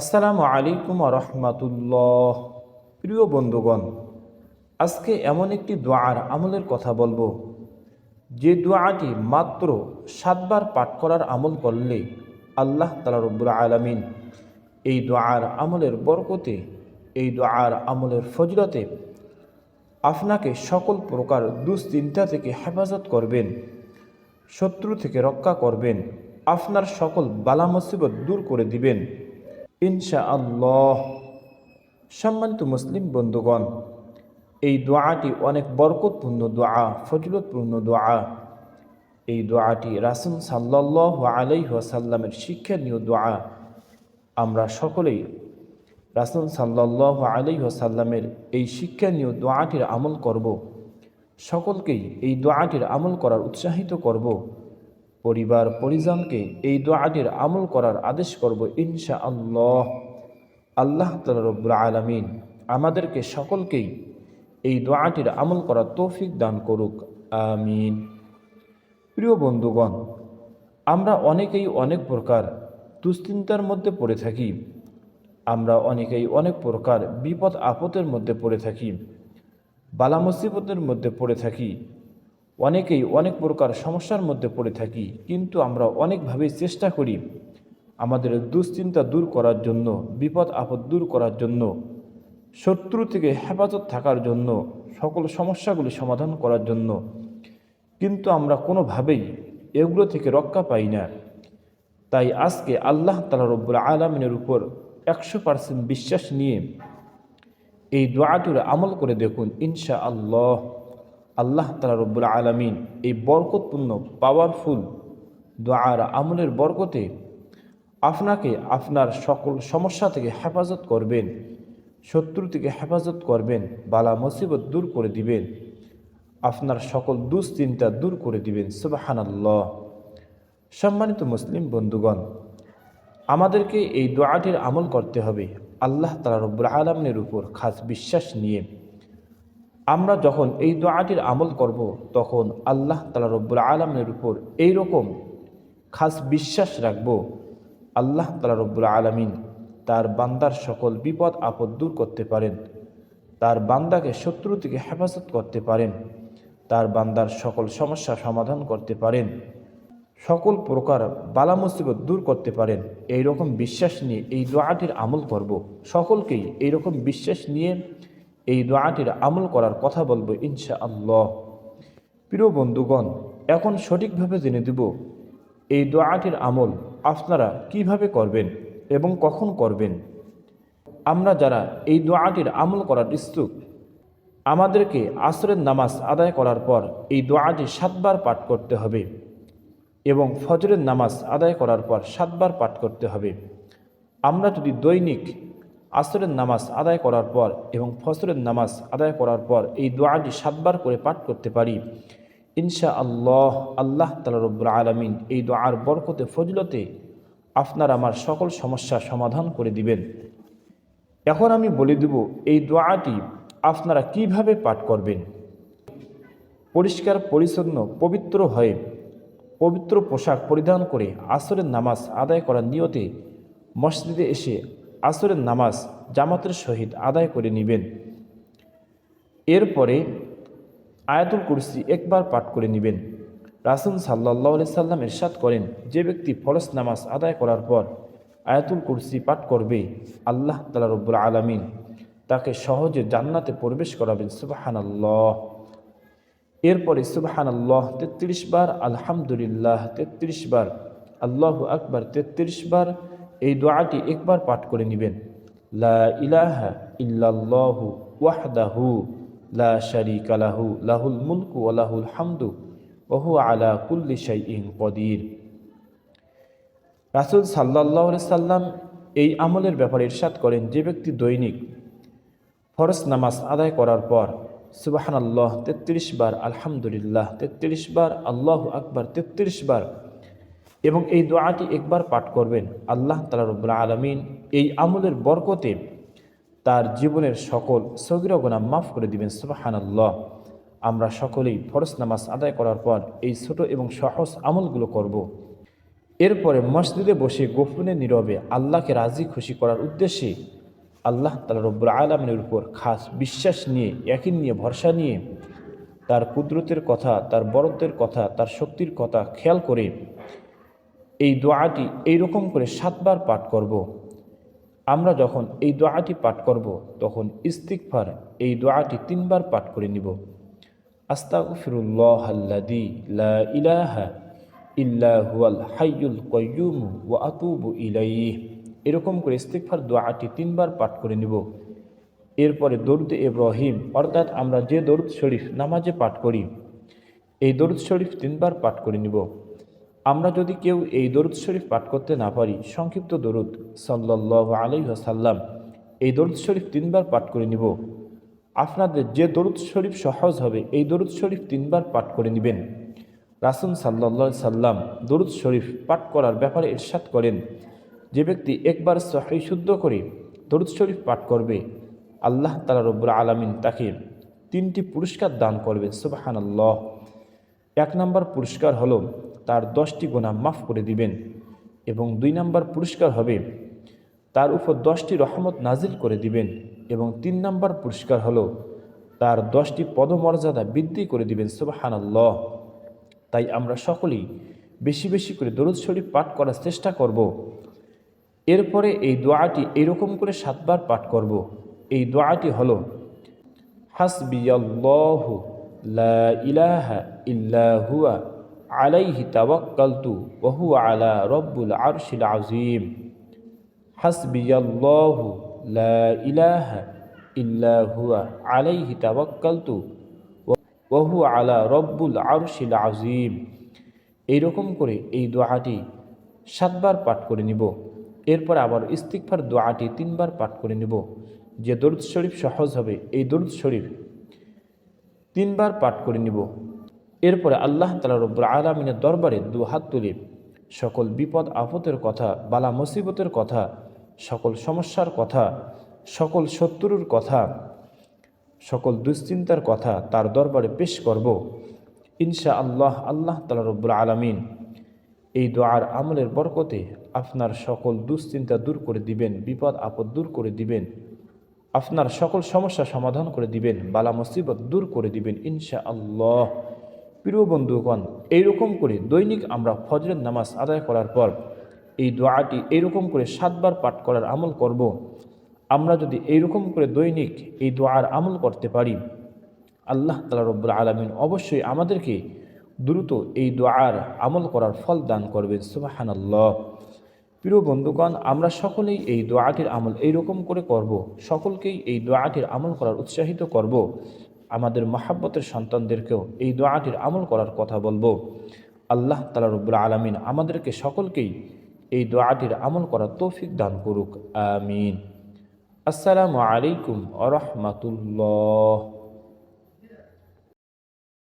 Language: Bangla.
আসসালামু আলাইকুম রহমাতুল্লাহ। প্রিয় বন্ধুগণ, আজকে এমন একটি দোয়ার আমলের কথা বলব। যে দোয়াটি মাত্র সাতবার পাঠ করার আমল করলে আল্লাহ তালা রব্বুল আলমিন এই দোয়ার আমলের বরকতে, এই দোয়ার আমলের ফজলতে আপনাকে সকল প্রকার দুশ্চিন্তা থেকে হেফাজত করবেন, শত্রু থেকে রক্ষা করবেন, আপনার সকল বালা মুসিবত দূর করে দিবেন। ইনশা আল্লাহ সম্মানিত মুসলিম বন্ধুগণ, এই দোয়াটি অনেক বরকতপূর্ণ দোয়া, ফজলতপূর্ণ দোয়া। এই দোয়াটি রাসুল সাল্লাহ আলাইসাল্লামের শিক্ষণীয় দোয়া। আমরা সকলেই রাসুল সাল্লাহ আলাইসাল্লামের এই শিক্ষণীয় দোয়াটির আমল করব। সকলকেই এই দোয়াটির আমল করার উৎসাহিত করব। পরিবার, পরিজনকে এই দোয়াটির আমল করার আদেশ করব ইনশা আল্লাহ আল্লাহ তালা আলমিন আমাদেরকে সকলকেই এই দোয়াটির আমল করার তৌফিক দান করুক, আমিন। প্রিয় বন্ধুগণ, আমরা অনেকেই অনেক প্রকার দুশ্চিন্তার মধ্যে পড়ে থাকি। আমরা অনেকেই অনেক প্রকার বিপদ আপদের মধ্যে পড়ে থাকি। বালা মুসিবতের মধ্যে পড়ে থাকি। অনেকেই অনেক প্রকার সমস্যার মধ্যে পড়ে থাকি, কিন্তু আমরা অনেকভাবেই চেষ্টা করি আমাদের দুশ্চিন্তা দূর করার জন্য, বিপদ আপদ দূর করার জন্য, শত্রু থেকে হেফাজত থাকার জন্য, সকল সমস্যাগুলি সমাধান করার জন্য। কিন্তু আমরা কোনোভাবেই এগুলো থেকে রক্ষা পাই না। তাই আজকে আল্লাহ তালা রব্বুল আলমিনের উপর একশো পার্সেন্ট বিশ্বাস নিয়ে এই দোয়াটির আমল করে দেখুন ইনশা আল্লাহ আল্লাহ তালা রব্বুল আলমিন এই বরকতপূর্ণ পাওয়ারফুল দোয়ার আমলের বরকতে আপনাকে আপনার সকল সমস্যা থেকে হেফাজত করবেন, শত্রু থেকে হেফাজত করবেন, বালা মুসিবত দূর করে দিবেন, আপনার সকল দুশ্চিন্তা দূর করে দিবেন সুবাহান আল্লাহ সম্মানিত মুসলিম বন্ধুগণ, আমাদেরকে এই দোয়াটির আমল করতে হবে আল্লাহ তালা রব্বুল আলমের উপর খাস বিশ্বাস নিয়ে। আমরা যখন এই দোয়াটির আমল করব, তখন আল্লাহ তালা রব্বুল আলমের উপর এই রকম খাস বিশ্বাস রাখব। আল্লাহ তালা রব্বুল আলমিন তার বান্দার সকল বিপদ, আপদ দূর করতে পারেন। তার বান্দাকে শত্রু থেকে হেফাজত করতে পারেন। তার বান্দার সকল সমস্যা সমাধান করতে পারেন। সকল প্রকার বালা মুসিবত দূর করতে পারেন। এই রকম বিশ্বাস নিয়ে এই দোয়াটির আমল করব। সকলকেই এই রকম বিশ্বাস নিয়ে এই দোয়াটির আমল করার কথা বলব ইনশা আল্লাহ প্রিয় বন্ধুগণ, এখন সঠিকভাবে জেনে দেব এই দোয়াটির আমল আপনারা কীভাবে করবেন এবং কখন করবেন। আমরা যারা এই দোয়াটির আমল করার ইচ্ছুক, আমাদেরকে আসরের নামাজ আদায় করার পর এই দোয়াটি সাতবার পাঠ করতে হবে এবং ফজরের নামাজ আদায় করার পর সাতবার পাঠ করতে হবে। আমরা যদি দৈনিক আসরের নামাজ আদায় করার পর এবং ফজরের নামাজ আদায় করার পর এই দোয়াটি সাতবার করে পাঠ করতে পারি। ইনশা আল্লাহ আল্লাহ তালা রব্বুল আলমিন এই দোয়ার বরকতে, ফজলতে আপনার আমার সকল সমস্যা সমাধান করে দিবেন। এখন আমি বলে দেব এই দোয়াটি আপনারা কীভাবে পাঠ করবেন। পরিষ্কার, পরিচ্ছন্ন, পবিত্র হয়ে পবিত্র পোশাক পরিধান করে আসরের নামাজ আদায় করার নিয়তে মসজিদে এসে আসরের নামাজ জামাতের সহিত আদায় করে নেবেন। এরপরে আয়াতুল কুরসি একবার পাঠ করে নেবেন। রাসুল সাল্লাহ সাল্লাম এরশাদ করেন, যে ব্যক্তি ফরস নামাজ আদায় করার পর আয়াতুল কুরসি পাঠ করবে, আল্লাহ তালা রব্বুল আলমিন তাকে সহজে জান্নাতে প্রবেশ করাবেন। সুবাহান আল্লাহ এরপরে সুবাহান আল্লাহ তেত্রিশ বার, আলহামদুলিল্লাহ তেত্রিশ বার, আল্লাহ আকবার তেত্রিশ বার এই দোয়াটি একবার পাঠ করে নেবেন। লা ইলাহা ইল্লাল্লাহু ওয়াহদাহু লা শারিকা লাহু, লাহুল কদির। রাসুল সাল্লাহ সাল্লাম এই আমলের ব্যাপারে ইরশাদ করেন, যে ব্যক্তি দৈনিক ফরজ নামাজ আদায় করার পর সুবাহান আল্লাহ তেত্রিশ বার আলহামদুলিল্লাহ, তেত্রিশ বার আল্লাহ আকবার, তেত্রিশ বার এবং এই দোয়াটি একবার পাঠ করবেন আল্লাহ তালা রব্লা আলমিন এই আমলের বরকতে তার জীবনের সকল সগিরা গোনা মাফ করে দিবেন সুবাহান আল্লাহ আমরা সকলেই ফরজ নামাজ আদায় করার পর এই ছোট এবং সহজ আমলগুলো করব। এরপরে মসজিদে বসে গোপনে নীরবে আল্লাহকে রাজি খুশি করার উদ্দেশ্যে আল্লাহ তালা রব্বুল আলমিনের উপর খাস বিশ্বাস নিয়ে একই নিয়ে, ভরসা নিয়ে তার কুদরতের কথা, তার বরত্বের কথা, তার শক্তির কথা খেয়াল করে এই দোয়াটি এইরকম করে সাতবার পাঠ করব। আমরা যখন এই দোয়াটি পাঠ করব, তখন ইস্তিকফার এই দোয়াটি তিনবার পাঠ করে নিব। আস্তাগফিরুল্লাহ আল্লাযী লা ইলাহা ইল্লা হুয়াল হাইয়ুল কাইয়্যুম ওয়া আতুবু ইলাইহি। এরকম করে ইস্তিগফার দোয়াটি তিনবার পাঠ করে নিব। এরপরে দরুদ ইব্রাহিম, অর্থাৎ আমরা যে দরুদ শরীফ নামাজে পাঠ করি, এই দরুদ শরীফ তিনবার পাঠ করে নিব। আমরা যদি কেউ এই দরুদ শরীফ পাঠ করতে না পারি, সংক্ষিপ্ত দরুদ সাল্লাহ আলাইসাল্লাম এই দরুদ শরীফ তিনবার পাঠ করে নিব। আপনাদের যে দরুদ শরীফ সহজ হবে, এই দরুদ শরীফ তিনবার পাঠ করে নেবেন। রাসুল সাল্লা সাল্লাম দরুদ শরীফ পাঠ করার ব্যাপারে ইরশাদ করেন, যে ব্যক্তি একবার সহি শুদ্ধ করে দরুদ শরীফ পাঠ করবে, আল্লাহ তালা রব্বুল আলমিন তাকে তিনটি পুরস্কার দান করবে সুবাহান আল্লাহ এক নম্বর পুরস্কার হলো তার দশটি গোনা মাফ করে দিবেন এবং দুই নম্বর পুরস্কার হবে, তার উপর দশটি রহমত নাজিল করে দিবেন এবং তিন নম্বর পুরস্কার হলো, তার দশটি পদমর্যাদা বৃদ্ধি করে দিবেন, সুবাহানাল্লাহ। তাই আমরা সকলেই বেশি বেশি করে দরুদ শরীফ পাঠ করার চেষ্টা করব। এরপরে এই দোয়াটি এরকম করে সাতবার পাঠ করব। এই দোয়াটি হলো, হাসবিয়াল্লাহু লা ইলাহা ইল্লা হুয়া। আলাইহি তাওয়াক্কালতু ওয়া হুয়া আলা রব্বুল আরশিল আযীম। হাসবিয়াল্লাহু লা ইলাহা ইল্লা হুয়া আলাইহি তাওয়াক্কালতু ওয়া হুয়া আলা রব্বুল আরশিল আযীম। এইরকম করে এই দোয়াটি সাতবার পাঠ করে নিব। এরপর আবার ইস্তিকফার দোয়াটি তিনবার পাঠ করে নিব। যে দরুদ শরীফ সহজ হবে, এই দরুদ শরীফ তিনবার পাঠ করে নিব। এরপরে আল্লাহ তালা রব্বুল আলমিনের দরবারে দু হাত তুলে, সকল বিপদ, আপদের কথা, বালা মুসিবতের কথা, সকল সমস্যার কথা, সকল শত্রুর কথা, সকল দুশ্চিন্তার কথা তার দরবারে পেশ করব। ইনশা আল্লাহ আল্লাহ তালা রব্বুল আলমিন এই দোয়ার আমলের বরকতে আপনার সকল দুশ্চিন্তা দূর করে দিবেন, বিপদ, আপদ দূর করে দিবেন, আপনার সকল সমস্যা সমাধান করে দিবেন, বালা মুসিবত দূর করে দিবেন ইনশা আল্লাহ প্রিয় বন্ধুগণ, এইরকম করে দৈনিক আমরা ফজরের নামাজ আদায় করার পর এই দোয়াটি এইরকম করে সাতবার পাঠ করার আমল করব। আমরা যদি এইরকম করে দৈনিক এই দোয়ার আমল করতে পারি, আল্লাহ তালা রব্বুল আলমিন অবশ্যই আমাদেরকে দ্রুত এই দোয়ার আমল করার ফল দান করবেন সুবাহান আল্লাহ প্রিয় বন্ধুগণ, আমরা সকলেই এই দোয়াটির আমল এইরকম করে করব। সকলকেই এই দোয়াটির আমল করার উৎসাহিত করব। আমাদের মহাব্বতের সন্তানদেরকেও এই দোয়াটির আমল করার কথা বলব। আল্লাহ তালা রব্বুল আলমিন আমাদেরকে সকলকেই এই দোয়াটির আমল করার তৌফিক দান করুক। আমিন। আসসালামু আলাইকুম আ